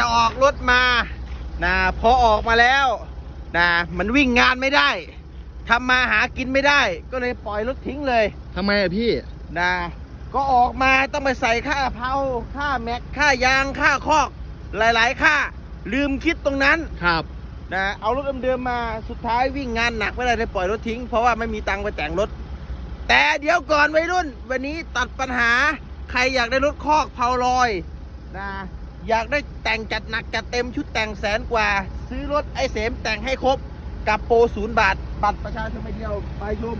จะออกรถมานะพอออกมาแล้วนะมันวิ่งงานไม่ได้ทำมาหากินไม่ได้ ก็เลยปล่อยรถทิ้งเลยทำไมอะพี่นะก็ออกมาต้องไปใส่ค่าเผาค่าแม็กค่ายางค่าคอก หลายๆ ค่าลืมคิดตรงนั้นครับนะเอารถเดิมๆมาสุดท้ายวิ่งงานหนักไม่ได้เลยปล่อยรถทิ้ง เพราะว่าไม่มีตังค์ไปแต่งรถ แต่เดี๋ยวก่อนวัยรุ่น วันนี้ตัดปัญหาใครอยากได้รถคอกเผาลอยนะ อยากได้แต่งจัดหนักจัดเต็มชุดแต่งแสนกว่า ซื้อรถไอ้เสมแต่งให้ครบ กับโปรศูนย์บาท บัตรประชาชนใบเดียวไปชม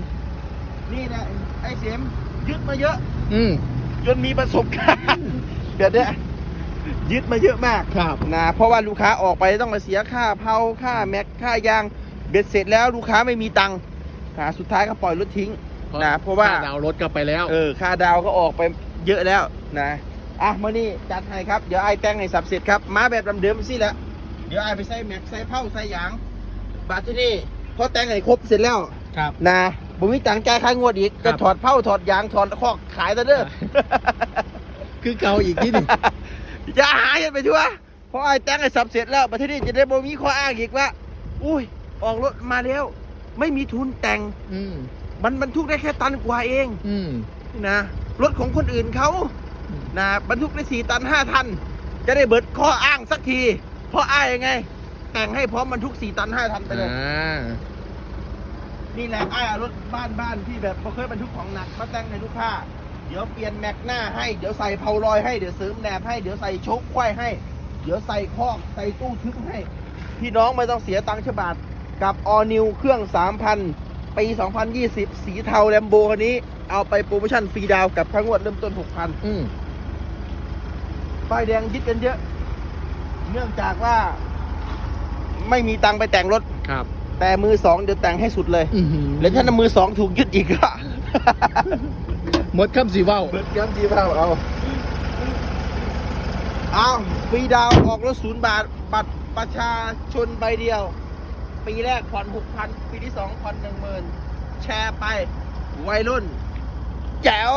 นี่นะไอ้เสมยึดมาเยอะ อืมจนมีประสบการณ์เดี๋ยวเนี้ยยึดมาเยอะมากครับนะเพราะว่าลูกค้าออกไปต้องมาเสียค่าเผาค่าแม็กค่ายางเบ็ดเสร็จแล้วลูกค้าไม่มีตังค์นะสุดท้ายก็ปล่อยรถทิ้งนะเพราะว่าค่ดาวน์รถกลับไปแล้ว เออ ค่าดาวก็ออกไปเยอะแล้วนะ อะมานี่จัดให้ครับ เดี๋ยวไอ้แต่งให้สับเสร็จครับมาแบบเดิมๆสิแหละเดี๋ยวไอ้ไปใส่แม็กใส่เผาใส่ยางบาทที่นี่พอแต่งให้ครบเสร็จแล้วครับ นะผมมีตังค์จ่ายค่างวดอีกครัก็บ ถอดเผาถอดยางถอดคอกขายซะเด้อ คือเกาอีกที่หนึ่ง อย่าหาเห็นไปทั่วเพราะไอ้แต่งไอ้สับเสร็จแล้วประเทศนี้จะได้บ่มีข้ออ้างอีกว่า อุ้ย ออกรถมาแล้ว ไม่มีทุนแต่ง อืมมันบรรทุกได้แค่ตันกว่าเองอืมนะ รถของคนอื่นเขา นะบรรทุกได้สี่ตันห้าตัน จะได้เบิดข้ออ้างสักที เพราะอ้ายยังไง แต่งให้พร้อมบรรทุกสี่ตันห้าตันไปเลย อ่านี่แหละอ้ายเอารถบ้านบ้านที่แบบเขาเคยบรรทุกของหนักมาแต่งให้ลูกค้า เดี๋ยวเปลี่ยนแม็กหน้าให้ เดี๋ยวใส่เพาลอยให้ เดี๋ยวเสริมแหนบให้ เดี๋ยวใส่โชคควายให้ เดี๋ยวใส่คอกใส่ตู้ทึบให้ พี่น้องไม่ต้องเสียตังค์ฉบาทกับ All New เครื่อง 3,000 ปี 2020 สีเทาแลมโบคันนี้ เอาไปโปรโมชั่นฟรีดาวน์กับค่างวดเริ่มต้น 6,000 อืม ป้ายแดงยึดกันเยอะ เนื่องจากว่า ไม่มีตังค์ไปแต่งรถ ครับ แต่มือสองเดี๋ยวแต่งให้สุดเลยอื้อหือแล้วถ้ามือสองถูกยึดอีกก็หมดคำสีว่าวเบิดย้ำจีบเอาเอาเอาฟรีดาวน์ออกรถศูนย์บาทบัตรประชาชนใบเดียว ปีแรกผ่อนหกพันปีที่สองผ่อนหนึ่งหมื่นแชร์ไป วัยรุ่น แจ๋ว